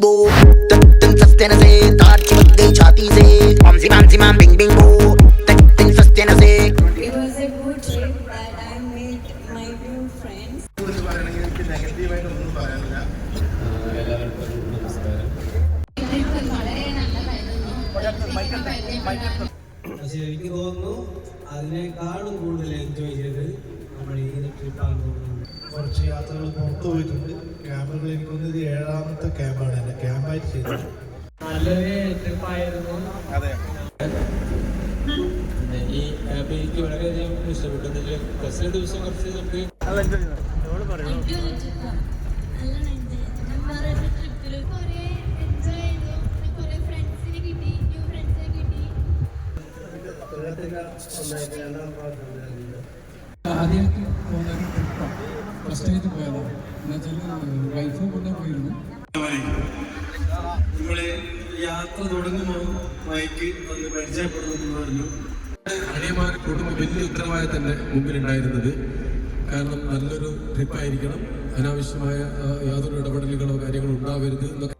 बो तक तिन सस्ते न से तार चिपक गई छाती से बमसी बमसी माम बिंग बिंग बो तक तिन सस्ते न से It was a good trip that I made my new friends. പക്ഷെ എനിക്ക് തോന്നുന്നു അതിനേക്കാളും കൂടുതൽ എൻജോയ് ചെയ്ത് നമ്മൾ ഈ ട്രിപ്പാണ് കുറച്ച് യാത്രകൾ പുറത്തു പോയിട്ടുണ്ട്. ക്യാമ്പുകൾ എനിക്കൊന്ന് ഇത് ഏഴാമത്തെ ക്യാമ്പാണ് എന്റെ ക്യാമ്പായിട്ട് ചെയ്തത്. നല്ലൊരു ട്രിപ്പായിരുന്നു. പിന്നെ ഈ ആപ്പ് എനിക്ക് വളരെയധികം ഇഷ്ടപ്പെട്ടു. ഫസ്റ്റ് ദിവസം കുറച്ച് നമുക്ക് ട്രിപ്പാണ് ആയിട്ട് പോയതാണ് എന്നുവെച്ചാൽ വൈഫ് കൊണ്ടേ പോയിരുന്നു. നമ്മൾ യാത്ര തുടങ്ങുമ്പോൾ മൈക്ക് ഒന്ന് പരിചയപ്പെടുന്നു പറഞ്ഞു. അനിയന്മാരെ കൂടുമ്പോൾ വലിയ ഉത്തരവാദിത്തം എന്റെ മുമ്പിലുണ്ടായിരുന്നത് കാരണം നല്ലൊരു ട്രിപ്പായിരിക്കണം അനാവശ്യമായ യാതൊരു ഇടപെടലുകളോ കാര്യങ്ങളോ ഉണ്ടാവരുത് എന്നൊക്കെ